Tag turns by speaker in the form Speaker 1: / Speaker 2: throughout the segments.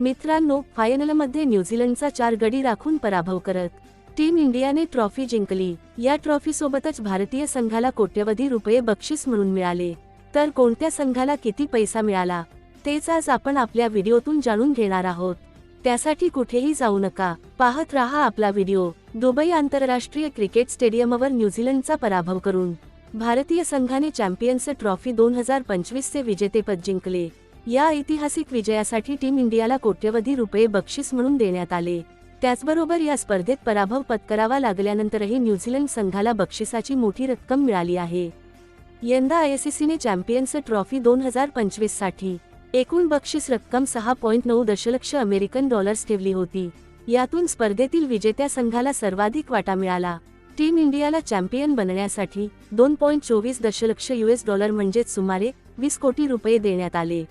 Speaker 1: मित्रांनो फायनलमध्ये न्यूझीलंडचा चार गडी राखून पराभव करत टीम इंडियाने ट्रॉफी जिंकली. या ट्रॉफीसोबतच भारतीय संघाला कोट्यवधी रुपये बक्षीस म्हणून मिळाले. तर कोणत्या संघाला किती पैसा मिळाला? तेच आज आपण आपल्या व्हिडिओतून जाणून घेणार आहोत. त्यासाठी कुठेही जाऊ नका. पाहत रहा आपला व्हिडिओ. दुबई आंतरराष्ट्रीय क्रिकेट स्टेडियमवर न्यूझीलंडचा पराभव करून भारतीय संघाने चॅम्पियन्स ट्रॉफी दोन हजार पंचवीसचे विजेतेपद जिंकले. या ऐतिहासिक विजयासाठी टीम इंडियाला कोट्यवधी रुपये बक्षीस म्हणून देण्यात आले. त्याचबरोबर या स्पर्धेत पराभव पत्करावा लागल्यानंतरही न्यूझीलंड संघाला बक्षिसाची मोठी रक्कम मिळाली आहे. यंदा आयसीसीने चॅम्पियन्स ट्रॉफी दोन हजार पंचवीससाठी एकूण बक्षीस रक्कम सहा पॉईंट नऊ दशलक्ष अमेरिकन डॉलर्स ठेवली होती. यातून स्पर्धेतील विजेत्या संघाला सर्वाधिक वाटा मिळाला. टीम इंडियाला चॅम्पियन बनण्यासाठी दोन पॉईंट चोवीस दशलक्ष युएस डॉलर म्हणजेच सुमारे वीस कोटी रुपये देण्यात आले.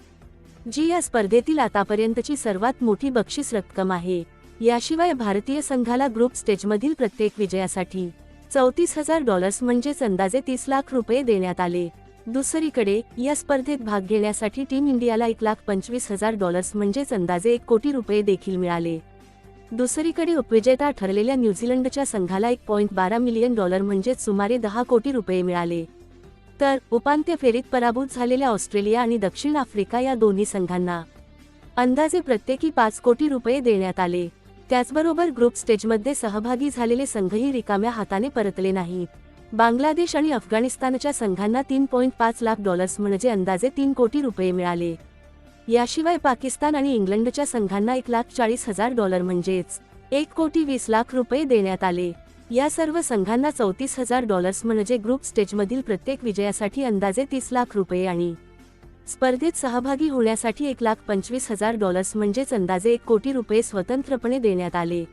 Speaker 1: जी या स्पर्धेतील आतापर्यंतची सर्वात मोठी बक्षीस रक्कम आहे. याशिवाय भारतीय संघाला ग्रुप स्टेजमधील प्रत्येक विजयासाठी चौतीस हजार डॉलर्स म्हणजेच अंदाजे तीस लाख रुपये देण्यात आले. दुसरीकडे या स्पर्धेत भाग घेण्यासाठी टीम इंडियाला एक लाख पंचवीस हजार डॉलर्स म्हणजेच अंदाजे एक कोटी रुपये देखील मिळाले. दुसरीकडे उपविजेता ठरलेल्या न्यूझीलंडच्या संघाला एक पॉईंट बारा मिलियन डॉलर म्हणजेच सुमारे दहा कोटी रुपये मिळाले. तर उपांत्य फेरीत पराभूत झालेल्या ऑस्ट्रेलिया आणि दक्षिण आफ्रिका या दोन्ही संघांना अंदाजे प्रत्येकी पाच कोटी रुपये देण्यात आले. त्याचबरोबर ग्रुप स्टेजमध्ये सहभागी झालेले संघही रिकाम्या हाताने परतले नाहीत. बांगलादेश आणि अफगाणिस्तानच्या संघांना तीन पॉईंट पाच लाख डॉलर्स म्हणजे अंदाजे तीन कोटी रुपये मिळाले. याशिवाय पाकिस्तान आणि इंग्लंडच्या संघांना एक लाख चाळीस हजार डॉलर म्हणजेच एक कोटी वीस लाख रुपये देण्यात आले. या सर्व संघांना चौतीस हजार डॉलर्स म्हणजे ग्रुप स्टेजमधील प्रत्येक विजयासाठी अंदाजे तीस लाख रुपये आणि स्पर्धेत सहभागी होण्यासाठी एक लाख पंचवीस हजार डॉलर्स म्हणजेच अंदाजे एक कोटी रुपये स्वतंत्रपणे देण्यात आले.